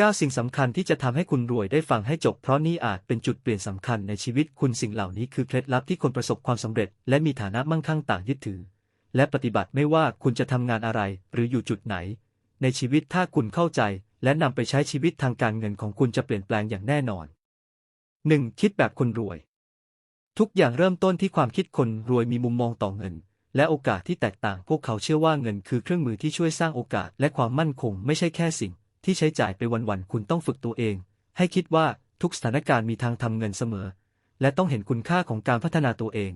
9 สิ่งสำคัญที่จะทำให้คุณรวยได้ฟังให้จบเพราะนี่อาจเป็นจุดเปลี่ยนสำคัญในชีวิตคุณสิ่งเหล่านี้คือเคล็ดลับที่คนประสบความสำเร็จ และมีฐานะมั่งคั่งต่างยึดถือ และปฏิบัติไม่ว่าคุณจะทำงานอะไร หรืออยู่จุดไหน ในชีวิตถ้าคุณเข้าใจ และนำไปใช้ชีวิตทางการเงินของคุณจะเปลี่ยนแปลงอย่างแน่นอน 1. คิดแบบคนรวย ทุกอย่างเริ่มต้นที่ความคิดคนรวยมีมุมมองต่อเงิน และโอกาสที่แตกต่าง พวกเขาเชื่อว่าเงินคือเครื่องมือที่ช่วยสร้างโอกาสและความมั่นคง ไม่ใช่แค่สิ่ง ที่ใช้จ่ายไปวันๆคุณต้องฝึกตัวเอง ให้คิดว่าทุกสถานการณ์มีทางทำเงินเสมอ และต้องเห็นคุณค่าของการพัฒนาตัวเอง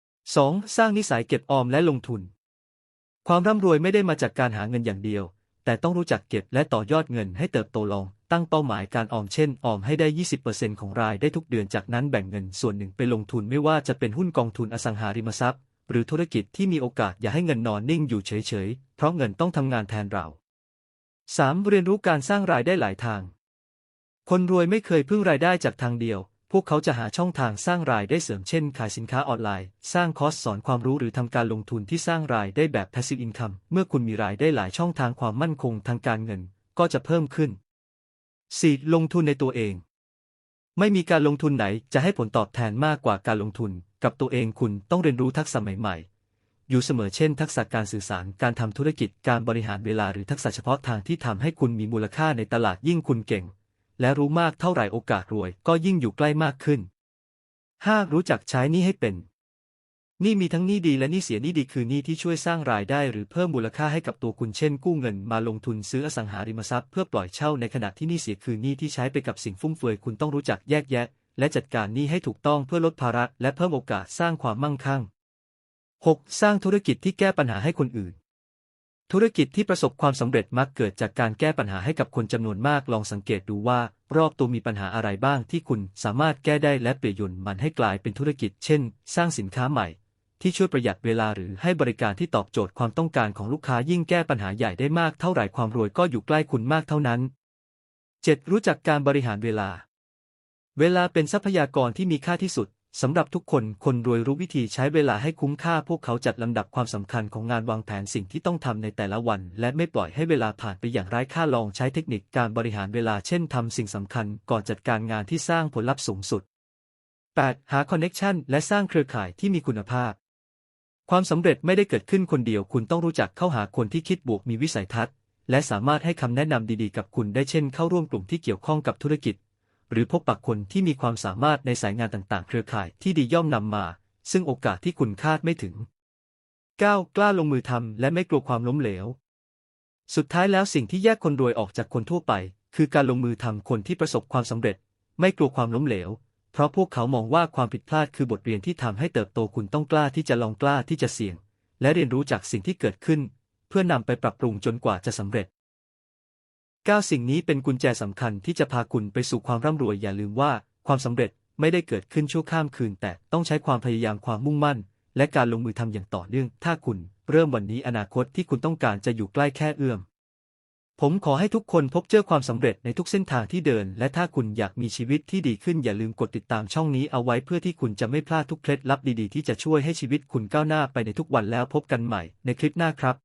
2. สร้างนิสัยเก็บออมและลงทุน ความร่ำรวยไม่ได้มาจากการหาเงินอย่างเดียว แต่ต้องรู้จักเก็บและต่อยอดเงินให้เติบโตลองตั้งเป้าหมายการออมเช่น ออมให้ได้ 20%ของรายได้ทุกเดือนจากนั้นแบ่งเงินส่วนหนึ่งไปลงทุนไม่ว่าจะเป็นหุ้นกองทุนอสังหาริมทรัพย์ หรือธุรกิจที่มีโอกาสอย่าให้เงินนอนนิ่งอยู่เฉยๆ เพราะเงินต้องทำงานแทนเรา 3. เรียนรู้การสร้างรายได้หลายทาง คนรวยไม่เคยพึ่งรายได้จากทางเดียว พวกเขาจะหาช่องทางสร้างรายได้เสริมเช่น ขายสินค้าออนไลน์ สร้างคอร์สสอนความรู้หรือทำการลงทุนที่สร้างรายได้แบบ passive income เมื่อคุณมีรายได้หลายช่องทางความมั่นคงทางการเงิน ก็จะเพิ่มขึ้น 4. ลงทุนในตัวเอง ไม่มีการลงทุนไหนจะให้ผลตอบแทนมากกว่าการลงทุน กับตัวเองคุณต้องเรียนรู้ทักษะใหม่ๆ อยู่เสมอเช่น ทักษะการสื่อสาร การทำธุรกิจ การบริหารเวลาหรือทักษะเฉพาะทางที่ทำให้คุณมีมูลค่าในตลาดยิ่งคุณเก่ง และรู้มากเท่าไหร่โอกาสรวย ก็ยิ่งอยู่ใกล้มากขึ้น 5. รู้จักใช้นี้ให้เป็นนี่มีทั้งนี้ดีและนี้เสียนี้ดีคือนี้ที่ช่วยสร้างรายได้หรือเพิ่มมูลค่าให้กับตัวคุณเช่น กู้เงินมาลงทุนซื้ออสังหาริมทรัพย์เพื่อปล่อยเช่าในขณะที่นี้เสียคือนี้ที่ใช้ไปกับสิ่งฟุ่มเฟือยคุณต้องรู้จักแยกแยะ และจัดการนี้ให้ถูกต้องเพื่อลดภาระและเพิ่มโอกาสสร้างความมั่งคั่ง 6. สร้างธุรกิจที่แก้ปัญหาให้คนอื่น ธุรกิจที่ประสบความสำเร็จมักเกิดจากการแก้ปัญหาให้กับคนจำนวนมากลองสังเกตดูว่า รอบตัวมีปัญหาอะไรบ้างที่คุณสามารถแก้ได้และเปลี่ยนมันให้กลายเป็นธุรกิจ เช่น สร้างสินค้าใหม่ ที่ช่วยประหยัดเวลาหรือให้บริการที่ตอบโจทย์ความต้องการของลูกค้ายิ่งแก้ปัญหาใหญ่ได้มากเท่าไหร่ความรวยก็อยู่ใกล้คุณมากเท่านั้น 7. รู้จักการบริหารเวลา เวลาเป็นทรัพยากรที่มีค่าที่สุด สำหรับทุกคน คนรวยรู้วิธีใช้เวลาให้คุ้มค่า พวกเขาจัดลำดับความสำคัญของงานวางแผนสิ่งที่ต้องทำในแต่ละวัน และไม่ปล่อยให้เวลาผ่านไปอย่างไร้ค่าลองใช้เทคนิคการบริหารเวลาเช่นทำสิ่งสำคัญก่อนจัดการงานที่สร้างผลลัพธ์สูงสุด 8. หาคอนเน็ชันและสร้างเครือข่ายที่มีคุณภาพ ความสำเร็จไม่ได้เกิดขึ้นคนเดียว คุณต้องรู้จักเข้าหาคนที่คิดบวกมีวิสัยทัศน์ และสามารถให้คำแนะนำดีๆ กับคุณได้เช่นเข้าร่วมกลุ่มที่เกี่ยวข้องกับธุรกิจ หรือพบปะคนที่มีความสามารถในสายงานต่างๆ เครือข่ายที่ดีย่อมนำมา ซึ่งโอกาสที่คุณคาดไม่ถึง 9. กล้าลงมือทำและไม่กลัวความล้มเหลว สุดท้ายแล้วสิ่งที่แยกคนรวยออกจากคนทั่วไป คือการลงมือทำคนที่ประสบความสำเร็จ ไม่กลัวความล้มเหลว เพราะพวกเขามองว่าความผิดพลาดคือบทเรียนที่ทำให้เติบโตคุณต้องกล้าที่จะลองกล้าที่จะเสี่ยง และเรียนรู้จากสิ่งที่เกิดขึ้น เพื่อนำไปปรับปรุงจนกว่าจะสำเร็จ 9 สิ่งนี้เป็นกุญแจสำคัญที่จะพาคุณไปสู่ความร่ำรวยอย่าลืมว่า ความสำเร็จไม่ได้เกิดขึ้นชั่วข้ามคืน แต่ต้องใช้ความพยายามความมุ่งมั่น และการลงมือทำอย่างต่อเนื่อง ถ้าคุณเริ่มวันนี้อนาคตที่คุณต้องการจะอยู่ใกล้แค่เอื้อม ผมขอให้ทุกคนพบเจอความสำเร็จในทุกเส้นทางที่เดิน และถ้าคุณอยากมีชีวิตที่ดีขึ้นอย่าลืมกดติดตามช่องนี้เอาไว้เพื่อที่คุณจะไม่พลาดทุกเคล็ดลับดีๆ ที่จะช่วยให้ชีวิตคุณก้าวหน้าไปในทุกวันแล้วพบกันใหม่ในคลิปหน้าครับ